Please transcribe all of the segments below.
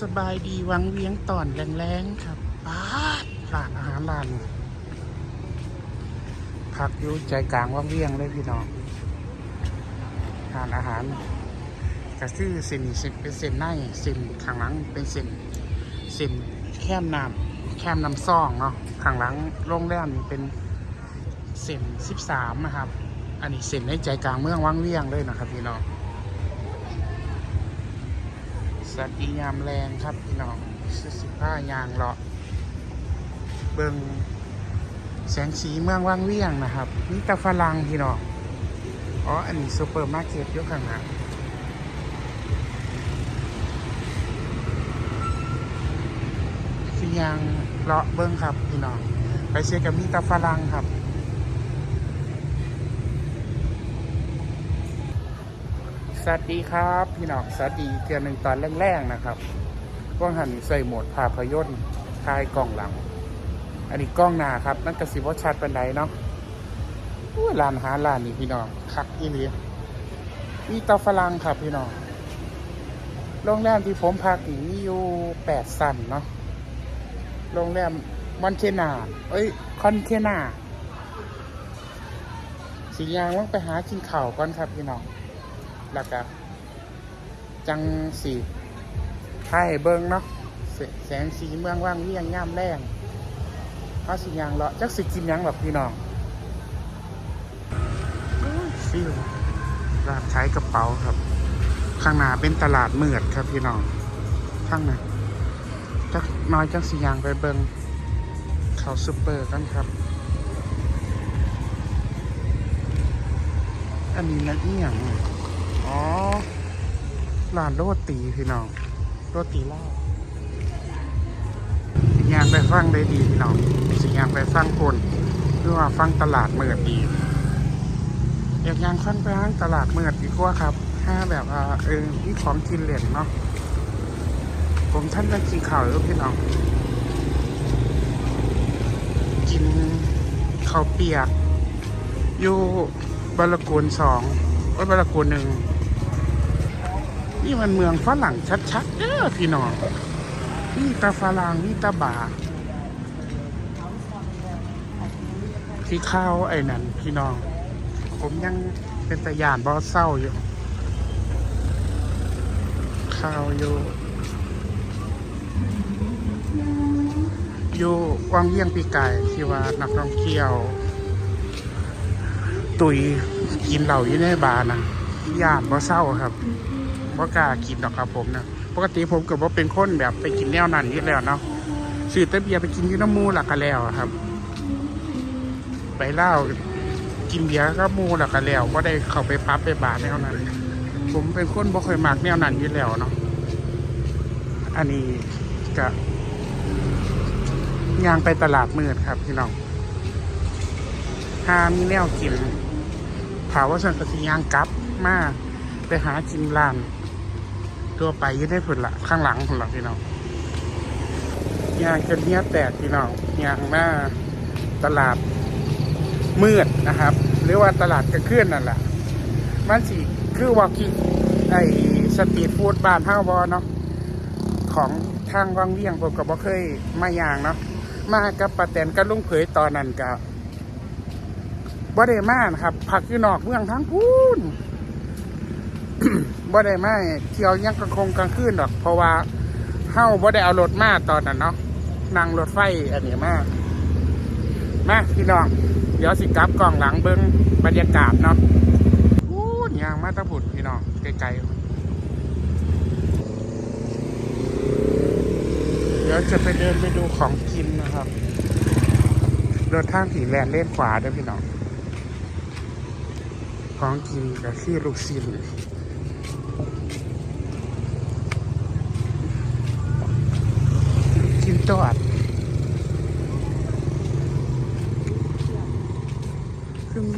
สบายดีวังเวียงตอนแรงๆครับป้าดร้านอาหารร้านพักอยู่ใจกลางวังเวียงเลยพี่น้องทานอาหารก็คือเส้นเส้นเป็นเส้นในเส้นข้างหลังเป็นเส้นเส้นแคมน้ำแคมน้ำซองเนาะข้างหลังโรงแรมเป็นเส้นสิบสามนะครับ อันนี้เส้นในใจกลางเมืองวังเวียงเลยนะครับพี่น้อง สวัสดียามแรงครับพี่น้องสิสิผ้ายางเลาะเบิงแสงสีเมืองว่างเวียงนะครับนี่ตาฝรั่งพี่น้องอ๋ออันนี้ซูเปอร์มาร์เก็ตยกข้างหน้าสิยางเลาะเบิ้งครับพี่น้องไปเชียกับมีตาฝรั่งครับ สวัสดีครับพี่น้องสวัสดีเทือนหนึ่งตอนแรกๆนะครับก็หันใส่โหมดภาพยนตร์ทายกล้องหลัง อันนี้กล้องหน้าครับนั่นกระสิบชัดเป็นไดเนาะอู้ร้านหาร้านนี่พี่น้องคักอีหลีมีเตาฝรั่งครับพี่น้องโรงแรมที่ผมพักนี่มีอยู่แปดสันเนาะโรงแรมมอนเคนา เอ้ยคอนเคนาสียางลงไปหากินข่าวก่อนครับพี่น้อง แล้วก็จังสีไข่เบิงเนาะแสแสงสีเมืองว่างเวียงย่ามแรงเขาสิยังเลาะจักสิกินยังหรอกพี่น้องฟิวร้านขายกระเป๋าครับ ข้างหน้าเป็นตลาดเมือดครับพี่น้องข้างหน้าจักน้อยจักสิหยังไปเบิงเขาซูเปอร์กันครับ อันนี้นักเอียง อ๋อร้านโรตีพี่น้อง โรตีลาสิยางไปฟังได้ดีพี่น้อง สิยางไปฟังคนหรือว่าฟังตลาดเมือดดี อยากยางฟังไปฟังตลาดเมือดีกว่าครับถ้าแบบว่าเออมีของกินเหรียญเนาะ ผมท่านได้กินข่าวแล้วพี่น้อง กินข้าวเปียก อยู่บารกูลสองโอ้บารกูลหนึ่ง นี่มันเมืองฝรั่งชัดๆเด้อพี่น้องนี่ตาฝรั่งนี่ตาบาที่ข้าวไอ้นั่นพี่น้อง ผมยังเป็นตะยานบอเศร้าอยู่ ข้าวอยู่อยู่วังเวียงปีกายที่ว่านักท่องเที่ยว ตุยกินเหล่าอยู่ในบาร์นะยานบ่เศร้าครับ บ่กล้ากินดอกครับผมนะปกติผมก็บ่เป็นคนแบบไปกินแนวนั้นอยู่แล้วเนาะซื้อแต่เบียร์ไปกินอยูน้ำมูหลักกันแล้วครับ ไปเล่ากินเบียร์ก็มูหลักกันแล้วบ่ได้เข้าไปพับไปบาร์แนวนั้น ผมเป็นคนบ่ค่อยมักแนวนั้นอยู่แล้วเนาะอันนี้ก็ย่างไปตลาดมืดครับพี่น้องหามีแนวกินถามว่าฉันปฏิยางกลับมาไปหากินร้าน ตัวไปยืดได้ผลละข้างหลังผลละพี่น้องยางจนเนี้ยแตกพี่น้องยางหน้าตลาดมืดนะครับ หรือว่าตลาดกระเคลื่อนนั่นแหละมันสิคือว่ากินไอสตรีทฟู้ดบ้านเฮาบอเนาะของทางวังเวียงผมก็บ่เคยมายางเนาะมากับป้าแตนกับลุงเผยตอนนั้นกับบ่ได้มานะครับผักอยู่นอกเมืองทั้งพูน บ่ได้มาเที่ยวยังกลางคงกลางคืนดอก เพราะว่าเฮาบ่ได้เอารถมาตอนนั้นเนาะนั่งรถไฟอันนี้มากมาพี่น้อง เดี๋ยวสิกลับกล้องหลังเบิ้งบรรยากาศเนาะพูนยางมาตะบุดพี่น้องไกลๆเดี๋ยวจะไปเดินไปดูของกินนะครับเดินทางผีแลนเล่นขวาด้วยพี่น้อง ของกินก็คือลูกชิ้น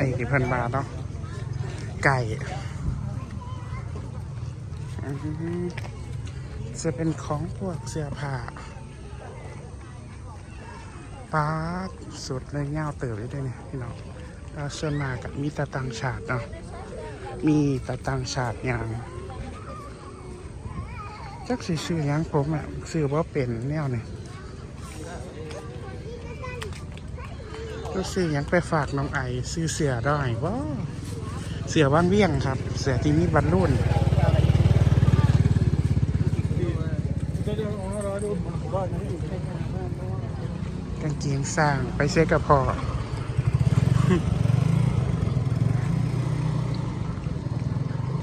อ้ที่เพิ่นมาเนาะไก่จะเป็นของพวกเสื้อผ้าป้าดสุดเลยเงาเติบเลยด้วยเนี่ยพี่น้องเราส่วนมากกับมีตะต่างชาติเนาะมีตะต่างชาติอย่างจักสิซื้อยังผมอะซื้อว่าเป็นแนวนี่ ก็ซื้อยังไปฝากน้องไอซื้อเสือได้ว้าเสือว่างเวียงครับ เสือที่มีบรรลุนกางเกงสร้างไปเช็คกับพอ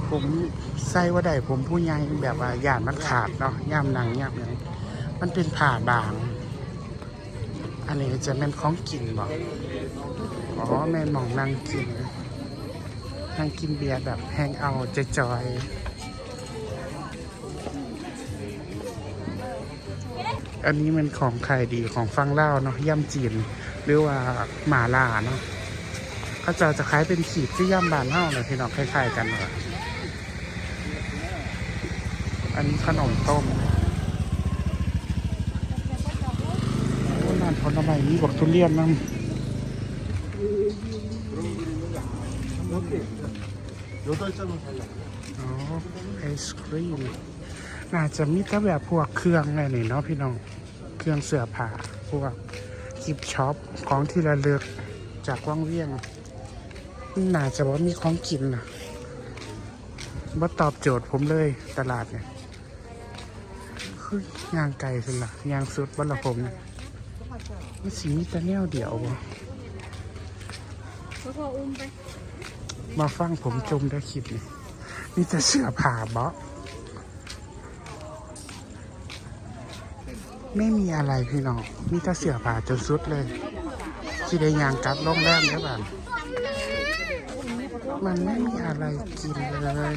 ผมใส่ว่าได้ผมผู้ใหญ่แบบว่าหยานมันขาดเนาะย่ามหนังย่ามหยังมันเป็นผ่าบาง อันนี้จะเป็นของกินบ่อ๋อแม่นหมองนั่งกิน นั่งกินเบียร์แบบแฮงเอาท์จอยอันนี้มันของใครดีของฟังเล่าเนาะย่ำจีน หรือว่าหมาล่าเนาะเขาจะจะคล้ายเป็นขีดที่ย่ำบานเท่าเลยพี่น้องคล้ายๆกันเลยอันนี้ขนมต้มโอ้ร้าน ผลไม้มีบอกทุเรียนนั่นอ๋อไอศครีมน่าจะมีแต่แบบพวกเครื่องอะไรนี่เนาะพี่น้อง เครื่องเสื้อผ้าพวกกิฟช็อปของที่ระลึกจากว่างเวียง น่าจะว่ามีของกินนะว่าตอบโจทย์ผมเลยตลาดเนี่ยคือย่างไก่สิละย่างสุดวันละผมเนี่ย มันสีมีแต่แนวเดียวบ่เขาพออุ้มไป มาฟังผมจมได้คลิปนี่มีแต่เสื้อผ้าบ่ไม่มีอะไรพี่น้อง มีแต่เสื้อผ้าจนสุดเลยที่ได้ยางกลับโรงแรมแล้วบ้านมันไม่มีอะไรกินเลย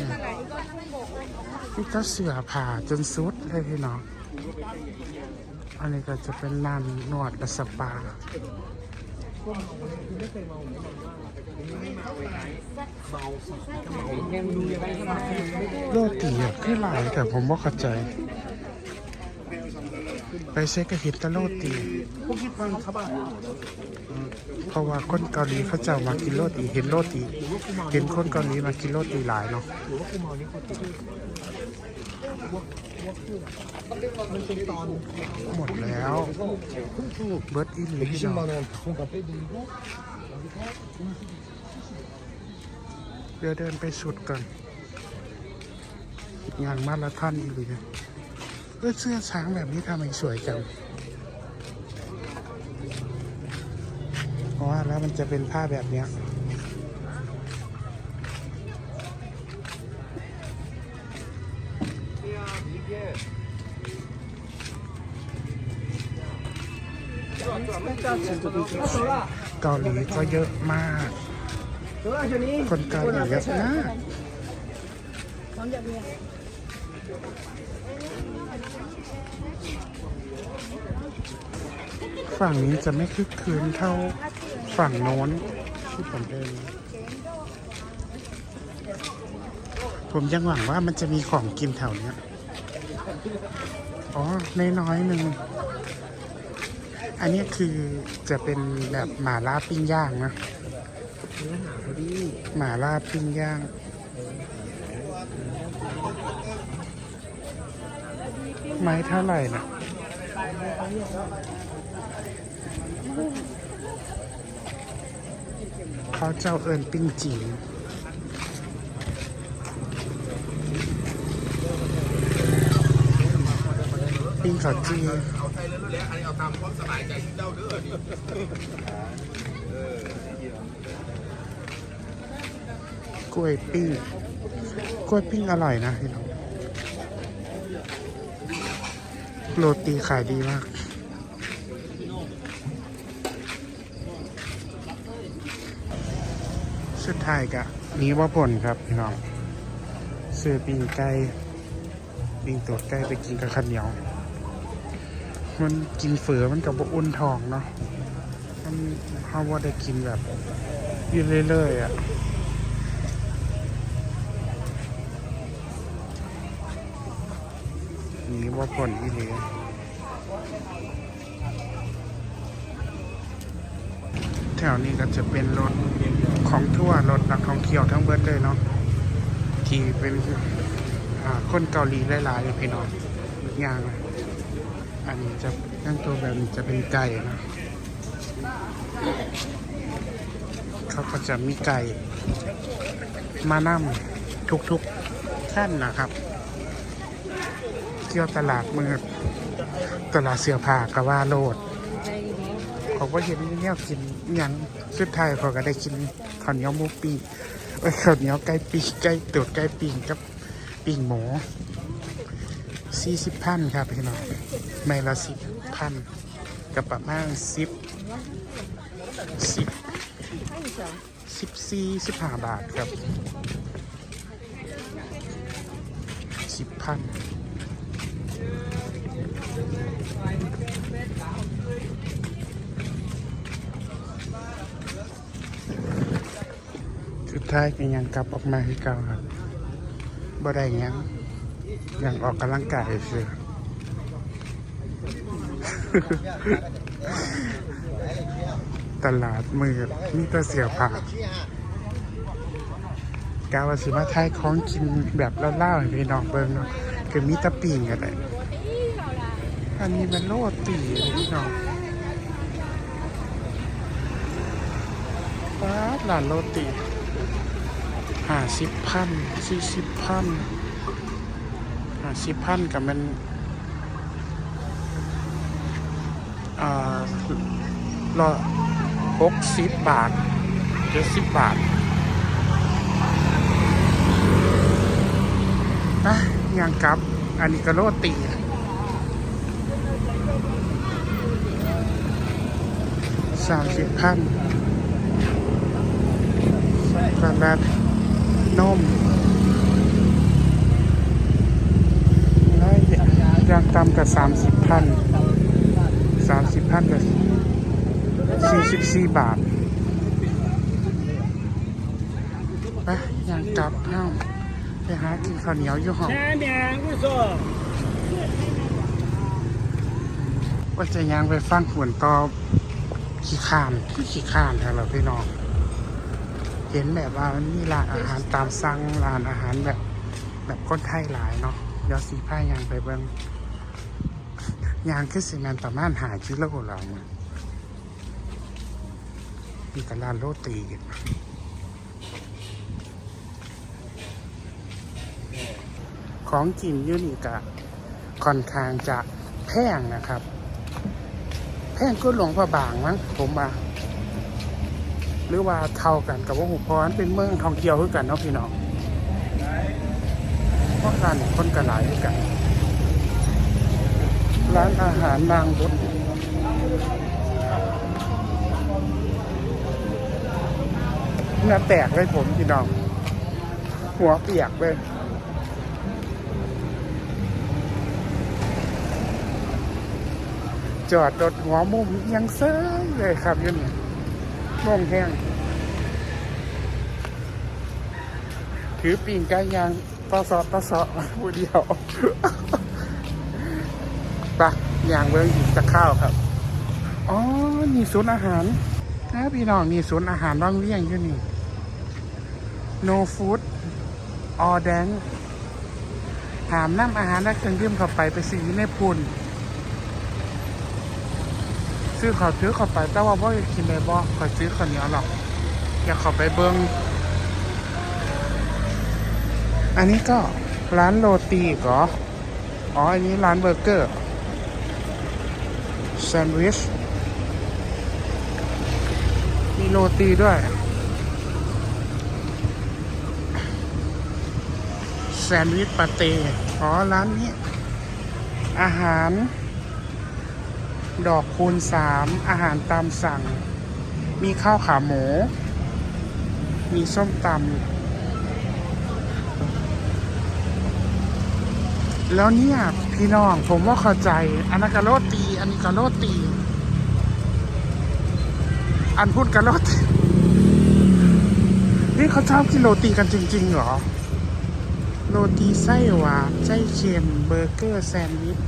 มีแต่เสื้อผ้าจนสุดเลยพี่น้อง อันนี้ก็จะเป็นนันนวดและสปา โรตีอะคือหลายแต่ผมว่าเข้าใจ ไปเซ็กก็เห็นแต่โรตีเพราะว่าคนเกาหลีเขาจะมากินโรตีเห็นโรตีเห็นคนเกาหลีมากินโรตีหลายเนาะ มันเป็นตอนหมดแล้วเบิร์ดอีลีพี่น้องเดี๋ยวเดินไปสุดก่อนงานมาราธอนอีหลีเออเสื้อช้างแบบนี้ทำให้สวยจังเพราะว่าแล้วมันจะเป็นผ้าแบบเนี้ย เกาหลีก็เยอะมาก คนเกาหลีเยอะมากฝั่งนี้จะไม่คึกคืนเท่าฝั่งโน้นที่ผมเดินผมยังหวังว่ามันจะมีของกินแถวเนี้ย อ๋อ น้อยๆหนึ่ง อันนี้คือจะเป็นแบบหมาล่าปิ้งย่างนะหมาล่าปิ้งย่าง ไม้เท่าไหร่นะเขาเจ้าเอิญปิ้งจีนปิ้งขาวจีกล้วยปิ้งกล้วยปิ้งอร่อยนะพี่น้องโรตีขายดีมากสุดท้ายกะมีว่าผลครับพี่น้องซื้อปิ้งไก่ปิ้งตัวไก่ไปกินกับข้าวเหนียว มันกินเฟือมันกับบอุ่นทองเนาะ มันเขาว่าได้กินแบบยืนเรื่อยๆอะนี่ว่าผลอีหลีแถวนี้ก็จะเป็นรถของทั่วรถนักท่องเที่ยวทั้งเบิดเลยเนาะที่เป็นคนเกาหลีหลายๆเลยพี่น้องอย่าง อันนี้จะนั่งตัวแบบนี้จะเป็นไก่นะเขาก็จะมีไก่ มานั่มทุกๆขั้นนะครับ เที่ยวตลาดมืดตลาดเสื้อผ้าก็ว่าโลดเขาก็เห็นเนี่ยกินอย่างสุดท้ายเขาก็ได้กินข้าวเหนียวหมูปิ้งเอ้ยข้าวเหนียวไก่ปีกไก่ตูดไก่ปิงกับปิงหมู สี่สิบพันครับพี่น้องไม่ละสิบพันกับประมาณสิบสิบสิบสี่สิบห้าบาทครับสิบพันสุดท้ายก็ยังกลับออกมาที่เก่าครับบ่ได้ยัง ยังออกกำลังกายเสือตลาดมืดมีแต่เสียผ่ากาวสิมาไทยของกินแบบเล่าๆให้พี่น้องเบิ่งเนาะคือมีตะปีงกันเลยอันนี้เป็นโรตีพี่น้องว้าดร้านโรตีห้าสิบพันสี่สิบพัน สิบพันกับมันอ่ารอหกสิบบาทเจ็ดสิบบาทนะยังกับ อันนี้ก็โรตีสามสิบพันกโกแลตนมแล้วอ ย่างต่ำกับสามสิบพันสามสิบพันกับสี่สิบสี่บาทไปย่างจับห้าไปหากินข้าวเหนียวอยู่ห้องว่าจะย่างไปฟังขวนตอบขี้ขามคือขี้ขามแทนเราพี่น้องเห็นแบบว่านมีร้านอาหารตามสั่งร้านอาหารแบบแบบคนไทยหลายเนาะยอสีผ้ายางไปเบิ้ง ยางคือสิแมนประมาณหากิโลเราเนี่ยมีตลาดโรตีกันของกินยูนี่กะค่อนข้างจะแพงนะครับ แพงก็หลวงพระบางมั้งผมว่าหรือว่าเท่ากันกับว่าหุบพรเป็นเมืองท่องเที่ยวคือกันเนาะพี่น้องเพราะกันคนกระหลายคือกัน ร้านอาหารนางรถหน้าแตกเลยผมพี่น้อง หัวเปียกเลยจอดรถหัวมุมยังเซ้ยเลยครับยูนี่โล่งแห้งถือปีนไก่ยางตอสอตอสอผู้เดียว ปะยางเบิ้งอีกจะข้าวครับ อ๋อ นี่ศูนย์อาหารนะพี่น้องนี่ศูนย์อาหารว่างเวียงอยู่นี่ no food all d a n หามน้ำอาหารและเครื่องดื่มเข้าไปไปซื้ออยู่ในปุ่นซื้อข้าวซื้อเข้าไป แต่ว่าบ่ได้กินได้บ่ขอยซื้อข้าวเหนียวหรอก อยากเข้าไปเบิ่งอันนี้ก็ร้านโรตีอีกเหรออ๋อ อันนี้ร้านเบอร์เกอร์ แซนด์วิช มีโรตีด้วย แซนด์วิชปาเต้อ๋อ ร้านนี้ อาหาร ดอกคูณสามอาหารตามสั่ง มีข้าวขาหมู มีส้มตำแล้วเนี่ย พี่น้องผมว่าเข้าใจอันนั้นกะโรตีอันนี้กะโรตี อันพูดกะโรตีนี่เขาชอบกินโรตีกันจริงๆเหรอ โรตีไส้หวานไส้เค็มเบอร์เกอร์แซนด์วิช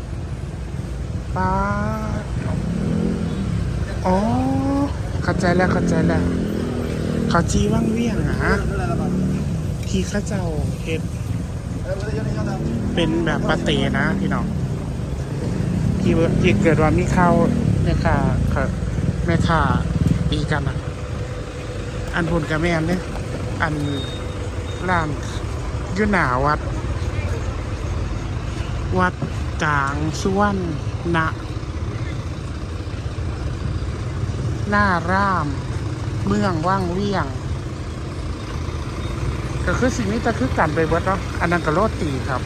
ป้าอ๋อเข้าใจแล้วเข้าใจแล้วเขาจีว่างเวียงอะฮะที่ข้าเจ้าเฮ็ด เป็นแบบปาเตนะพี่น้องที่ที่เกิดว่ามีข้าวแม่ค้าเขาแม่ค้าตีกันอะ อันพุ่นกับแม่นเนี่ยอันร้านยุหนาวัด วัดกลางสุวรรณนะหน้าร่าม เมืองว่างเวียง ก็คือสิ่งนี้จะคือกันไปเบิดเนาะอันนั้นก็โรตีครับ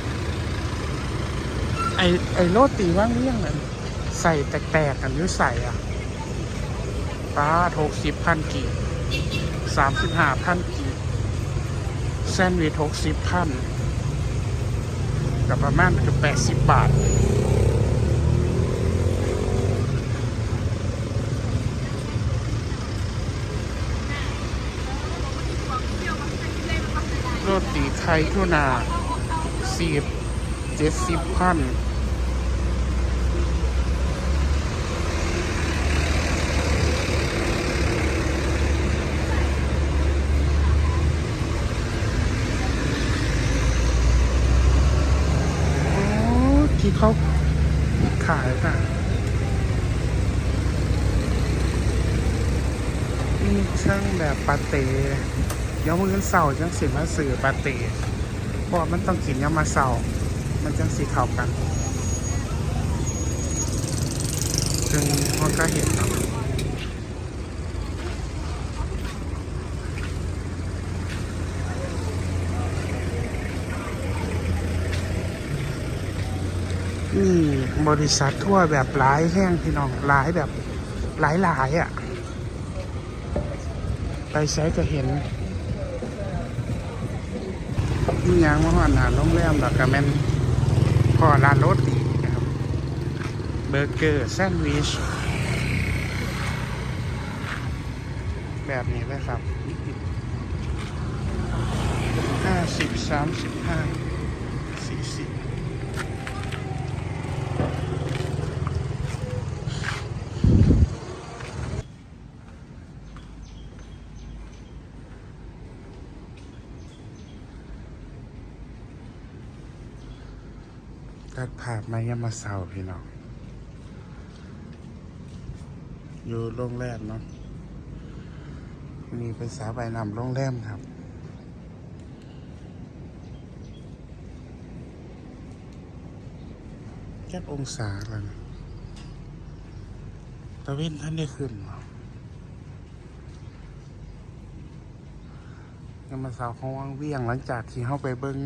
ไอไอโรตีว่างเลี่ยงนั่นใส่แตกๆกันหรือใส่อะป้าหกสิบพันกีสามสิบห้าพันกีแซนด์วิชหกสิบพันกับประมาณเกือบแปดสิบบาท โร ตีไทยทุนาสีบเจ็ดสิบพันโอ้ที่เขาขายน่ะนี่ช่างแบบปาเต้ ดี๋ยวมื้อเสาร์จังสิมาสื่อปาเต้เพราะมันต้องกินยามมาเสาร์มันจังสีเข้ากันซึ่งมันก็เห็นเนาะนี่บริษัททั่วแบบหลายแห้งพี่น้องหลายแบบหลายหลายอะ ไปใช้ก็เห็น นี่ยางมาหอนหาโรงแรมแล้วก็แมนพอร้านโรตีนะครับ เบอร์เกอร์แซนด์วิช แบบนี้เลยครับห้าสิบสามสิบห้าสี่สิบ ตัดผ่านมายามมาเสาร์พี่น้อง อยู่โรงแรมเนาะมีเป็นสาวใบนำโรงแรมครับแค่องศาแล้วนะตะเว้นท่านได้ขึ้นหรอยังมาสาวของวังเวียงหลังจากที่เข้าไปเบิ้ง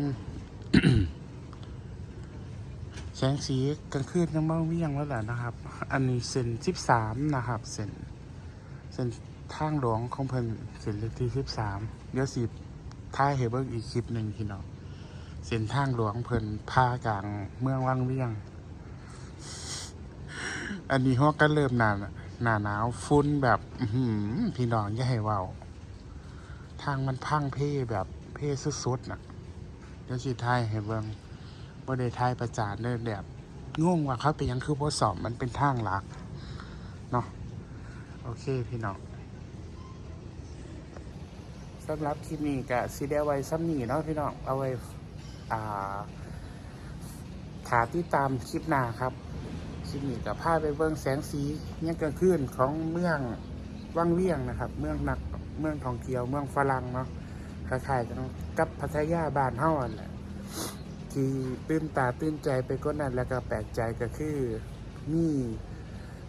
สงสีกลางคืนยังบ้างเวียงแล้วแหละนะครับ อันนี้เส้นสิบสามนะครับ เส้นเส้นทางหลวงของเพิ่นเส้นเลขที่สิบสามเดี๋ยวสิท้ายให้เบิ่งอีกคลิปหนึ่งพี่น้องเส้นทางหลวงเพิ่นพากลางเมืองวังเวียง อันนี้ฮอกก็เริ่มหนาหนาหนาวฟุ้นแบบอืพี่น้องอย่าให้เว้าทางมันพังเพ่แบบเพ่สุดๆน่ะ เดี๋ยวสิท้ายให้เบิ่ง บ่ได้ทายประจานเด้อแบบงงว่าเขาเป็นยังคือบ่สอบมันเป็นทางหลักเนาะโอเคพี่น้องสำหรับคลิปนี้ก็สิได้ไว้ซ้ำนี้เนาะพี่น้องเอาไว้อ่าขาที่ตามคลิปหน้าครับคลิปนี้ก็พาไปเบิ่งแสงสีเนี่ยกลางคืนของเมืองวังเวียงนะครับ เมืองนักเมืองท่องเที่ยวเมืองฝรั่งเนาะคล้ายๆกันกับพัทยาบ้านเฮาอั่นแหละ ที่ตื่นตาตื่นใจไปก็นั้นแล้วก็แปลกใจก็คือมี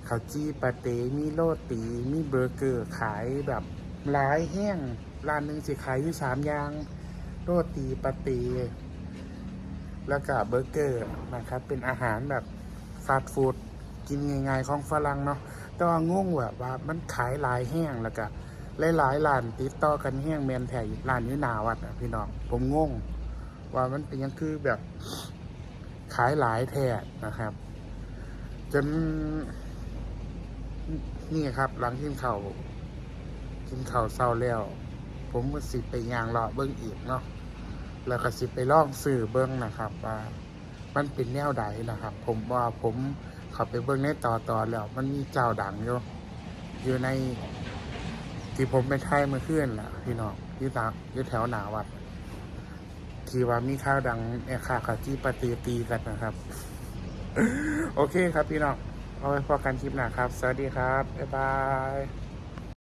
ข้าวจี้ปาเต้มีโรตี มีเบอร์เกอร์ขายแบบหลายแห้งร้านหนึ่งสิขายอยู่สามอย่างโรตีปาเตแล้วก็เบอร์เกอร์นะครับ เป็นอาหารแบบฟาสต์ฟู้ดกินง่ายๆของฝรั่งเนาะแต่ว่างงแบบว่ามันขายหลายแห้งแล้วก็หลายๆร้านติดต่อกันแห้งแมนแถร้านนี้หนาวัดพี่น้องผมงง ว่ามันเป็นยังคือแบบขายหลายแท่นะครับจนนี่ครับ หลังกินเข้ากินเข้าเศร้าแล้ว ผมก็สิไปยางเลาะเบิ้งอีกเนาะแล้วก็สิไปล่องสื่อเบิ้งนะครับ ว่า มันเป็นแนวใดนะครับ ผมว่าผมเขับไปเบิ้งในต่อต่อแล้ว มันมีเจ้าดังอยู่อยู่ในที่ผมไปไทยเมื่อคืนล่ะ พี่น้องที่ตาอยู่แถวหนาวัด ที่ว่ามีข้าวดังแอค่าขาจีปฏิตีกันนะครับ โอเคครับพี่น้องเอาไว้พอกันคลิปหน้าครับ สวัสดีครับ บ๊ายบาย